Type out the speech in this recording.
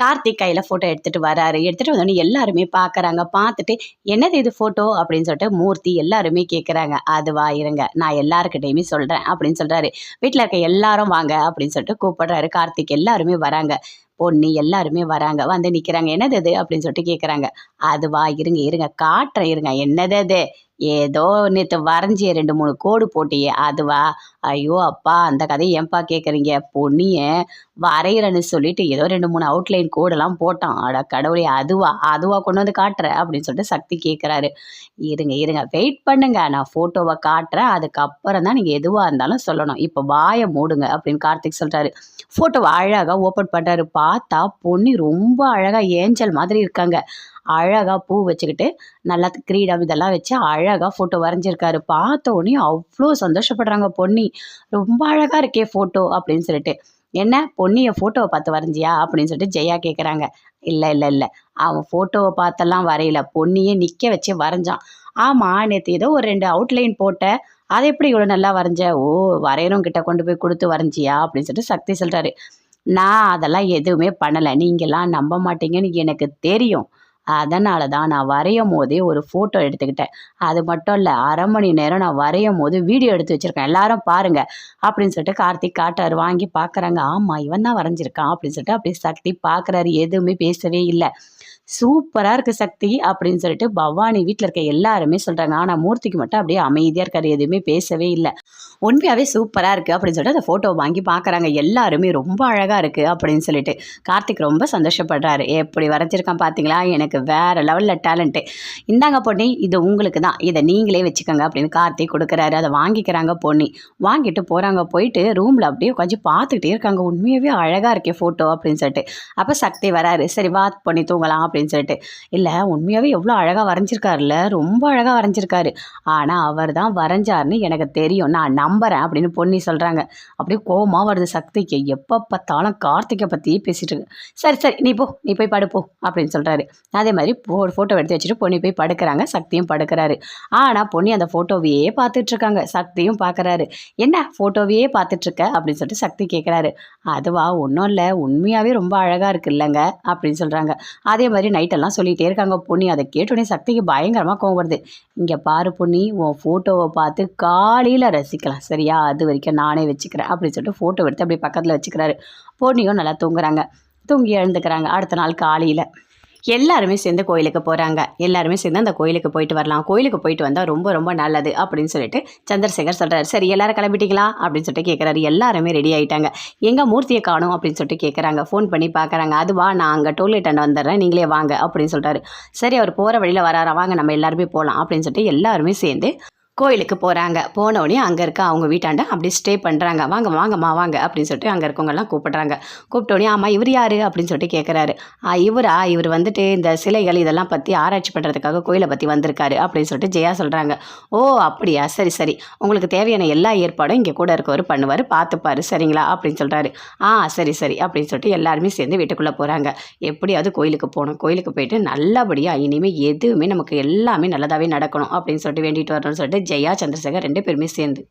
கார்த்திக் கையில் ஃபோட்டோ எடுத்துகிட்டு வராரு. எடுத்துகிட்டு வந்தோடனே எல்லாருமே பார்க்குறாங்க பார்த்துட்டு என்னது இது ஃபோட்டோ அப்படின்னு சொல்லிட்டு மூர்த்தி எல்லாருமே கேட்குறாங்க அதுவா இருங்க. நான் எல்லாருக்கிட்டையுமே சொல்கிறேன் அப்படின்னு சொல்கிறாரு வீட்டில் இருக்க எல்லாரும் வாங்க. அப்படின்னு சொல்லிட்டு கூப்பிடுறாரு. கார்த்திக் எல்லாருமே வராங்க. பொண்ணு எல்லாருமே வராங்க. வந்து நிற்கிறாங்க என்னது இது? அப்படின்னு சொல்லிட்டு கேட்குறாங்க அதுவா இருங்க இருங்க. காட்டுறேன் இருங்க. என்னது அது ஏதோ நேற்று வரைஞ்சிய ரெண்டு மூணு கோடு போட்டியே. அதுவா? ஐயோ அப்பா அந்த கதையை ஏன்பா கேட்குறீங்க பொண்ணிய வரைகிறேன்னு சொல்லிட்டு ஏதோ ரெண்டு மூணு அவுட்லைன் கோடெல்லாம் போட்டான். அட கடவுளே அதுவா அதுவா கொண்டு வந்து காட்டுற அப்படின்னு சொல்லிட்டு சக்தி கேட்குறாரு இருங்க இருங்க வெயிட் பண்ணுங்க. நான் ஃபோட்டோவை காட்டுறேன். அதுக்கப்புறம் தான் நீங்கள் எதுவாக இருந்தாலும் சொல்லணும். இப்போ வாயை மூடுங்க அப்படின்னு கார்த்திக் சொல்கிறாரு ஃபோட்டோவை அழகாக ஓப்பன் பண்ணுறாரு பார்த்தா பொண்ணு ரொம்ப அழகாக ஏஞ்சல் மாதிரி இருக்காங்க. அழகாக பூ வச்சுக்கிட்டு நல்லா கிரீடம் இதெல்லாம் வச்சு அழகாக ஃபோட்டோ வரைஞ்சிருக்காரு. பார்த்த உடனே அவ்வளோ சந்தோஷப்படுறாங்க பொன்னி ரொம்ப அழகாக இருக்கே ஃபோட்டோ அப்படின்னு சொல்லிட்டு. என்ன? பொன்னியை ஃபோட்டோவை பார்த்து வரைஞ்சியா? அப்படின்னு சொல்லிட்டு ஜெயா கேட்குறாங்க இல்லை இல்லை இல்லை. அவன் ஃபோட்டோவை பார்த்தெல்லாம் வரையல. பொன்னியே நிற்க வச்சு வரைஞ்சான். ஆமாம் நேற்று ஏதோ ஒரு ரெண்டு அவுட்லைன் போட்ட. அதை எப்படி இவ்வளோ நல்லா வரைஞ்ச? ஓ வரையணும் கிட்ட கொண்டு போய் கொடுத்து வரைஞ்சியா? அப்படின்னு சொல்லிட்டு சக்தி சொல்கிறாரு நான் அதெல்லாம் எதுவுமே பண்ணலை. நீங்களாம் நம்ப மாட்டீங்கன்னு எனக்கு தெரியும். அதனால தான் நான் வரையும் போதே ஒரு ஃபோட்டோ எடுத்துக்கிட்டேன். அது மட்டும் இல்லை அரை மணி நேரம் நான் வரையும் போது வீடியோ எடுத்து வச்சுருக்கேன். எல்லாரும் பாருங்கள் அப்படின்னு சொல்லிட்டு கார்த்திக் காட்டார் வாங்கி பார்க்குறாங்க ஆமாம் இவன் தான் வரைஞ்சிருக்கான் அப்படின்னு சொல்லிட்டு அப்படி சக்தி பார்க்குறாரு எதுவுமே பேசவே இல்லை. சூப்பராக இருக்குது சக்தி அப்படின்னு சொல்லிட்டு பவானி வீட்டில் இருக்க எல்லாருமே சொல்கிறாங்க ஆனால் மூர்த்திக்கு மட்டும் அப்படியே அமைதியாக இருக்காரு. எதுவுமே பேசவே இல்லை. உண்மையாகவே சூப்பராக இருக்குது அப்படின்னு சொல்லிட்டு அந்த ஃபோட்டோ வாங்கி பார்க்குறாங்க எல்லாருமே ரொம்ப அழகாக இருக்குது அப்படின்னு சொல்லிட்டு. கார்த்திக் ரொம்ப சந்தோஷப்படுறாரு. எப்படி வரைஞ்சிருக்கான் பார்த்தீங்களா எனக்கு வேறு லெவலில் டேலண்ட்டு இந்தாங்க பொண்ணி இது உங்களுக்கு தான். இதை நீங்களே வச்சுக்கோங்க அப்படின்னு கார்த்திக் கொடுக்குறாரு. அதை வாங்கிக்கிறாங்க பொண்ணி வாங்கிட்டு போகிறாங்க போயிட்டு ரூமில் அப்படியே கொஞ்சம் பார்த்துக்கிட்டே இருக்காங்க. உண்மையாகவே அழகாக இருக்கே ஃபோட்டோ அப்படின்னு சொல்லிட்டு. அப்போ சக்தி வராரு. சரி வா பண்ணி தூங்கலாம் அப்படின்னு சொல்லிட்டு. இல்லை உண்மையாகவே எவ்வளோ அழகாக வரைஞ்சிருக்காருல்ல. ரொம்ப அழகாக வரைஞ்சிருக்காரு. ஆனால் அவர் தான் வரைஞ்சாருன்னு எனக்கு தெரியும். நான் நம்புகிறேன் அப்படின்னு பொன்னி சொல்கிறாங்க அப்படியே கோபமாக வருது சக்திக்கு. எப்போ பார்த்தாலும் கார்த்திகை பற்றியே பேசிகிட்டு இருக்கு. சரி சரி நீ போ நீ போய் படுப்போ அப்படின்னு சொல்கிறாரு அதே மாதிரி போ ஃபோட்டோ எடுத்து வச்சுட்டு பொன்னி போய் படுக்கிறாங்க. சக்தியும் படுக்கிறாரு. ஆனால் பொன்னி அந்த ஃபோட்டோவையே பார்த்துட்ருக்காங்க சக்தியும் பார்க்குறாரு. என்ன ஃபோட்டோவையே பார்த்துட்ருக்க அப்படின்னு சொல்லிட்டு சக்தி கேட்குறாரு அதுவா ஒன்றும் இல்லை. உண்மையாகவே ரொம்ப அழகாக இருக்கு இல்லைங்க. அப்படின்னு சொல்கிறாங்க அதே மாதிரி நைட்டெல்லாம் சொல்லிகிட்டே இருக்காங்க பொன்னி. அதை கேட்டோடனே சக்திக்கு பயங்கரமாக கோவம் வருது. இங்கே பாரு பொன்னி உன் ஃபோட்டோவை பார்த்து காலையில் ரசிக்கலாம். சரியா? அது வரைக்கும் நானே வச்சுக்கிறேன் அப்படின்னு சொல்லிட்டு ஃபோட்டோ எடுத்து அப்படியே பக்கத்தில் வச்சுக்கிறாரு. பொண்ணியும் நல்லா தூங்குறாங்க. தூங்கி எழுந்துக்கிறாங்க. அடுத்த நாள் காலையில் எல்லாருமே சேர்ந்து கோயிலுக்கு போகிறாங்க எல்லாருமே சேர்ந்து அந்த கோயிலுக்கு போயிட்டு வரலாம். கோயிலுக்கு போயிட்டு வந்தால் ரொம்ப ரொம்ப நல்லது அப்படின்னு சொல்லிட்டு சந்திரசேகர் சொல்கிறார் சரி எல்லாரும் கிளம்பிட்டீங்களா? அப்படின்னு சொல்லிட்டு கேட்குறாரு எல்லாருமே ரெடி ஆகிட்டாங்க எங்கள் மூர்த்தியை காணும் அப்படின்னு சொல்லிட்டு கேட்குறாங்க ஃபோன் பண்ணி பார்க்குறாங்க அதுவா நான் அங்கே டோல்கேட் அண்ட் வந்துடுறேன். நீங்களே வாங்க அப்படின்னு சொல்கிறாரு சரி அவர் போகிற வழியில் வராரா? வாங்க நம்ம எல்லாருமே போகலாம் அப்படின்னு சொல்லிட்டு எல்லாருமே சேர்ந்து கோயிலுக்கு போகிறாங்க போனோடனே அங்கே இருக்க அவங்க வீட்டாண்ட அப்படி ஸ்டே பண்ணுறாங்க வாங்க வாங்கம்மா வாங்க. அப்படின்னு சொல்லிட்டு அங்கே இருக்கவங்கெல்லாம் கூப்பிட்றாங்க. கூப்பிட்டோடனே ஆமாம் இவர் யார்? அப்படின்னு சொல்லிட்டு கேட்குறாரு இவரா? இவர் வந்துட்டு இந்த சிலைகள் இதெல்லாம் பற்றி ஆராய்ச்சி பண்ணுறதுக்காக கோயிலை பற்றி வந்திருக்காரு. அப்படின்னு சொல்லிட்டு ஜெயா சொல்கிறாங்க ஓ அப்படியா? சரி சரி. உங்களுக்கு தேவையான எல்லா ஏற்பாடும் இங்கே கூட இருக்கவர் பண்ணுவார். பார்த்துப்பாரு. சரிங்களா? அப்படின்னு சொல்கிறாரு ஆ சரி சரி. அப்படின்னு சொல்லிட்டு எல்லாருமே சேர்ந்து வீட்டுக்குள்ளே போகிறாங்க எப்படியாவது கோயிலுக்கு போகணும். கோயிலுக்கு போயிட்டு நல்லபடியாக இனிமேல் எதுவுமே நமக்கு எல்லாமே நல்லதாகவே நடக்கணும் அப்படின்னு சொல்லிட்டு வேண்டிட்டு வரணும்னு சொல்லிட்டு ஜெயா சந்திரசேகர் ரெண்டு பேருமே சேர்ந்து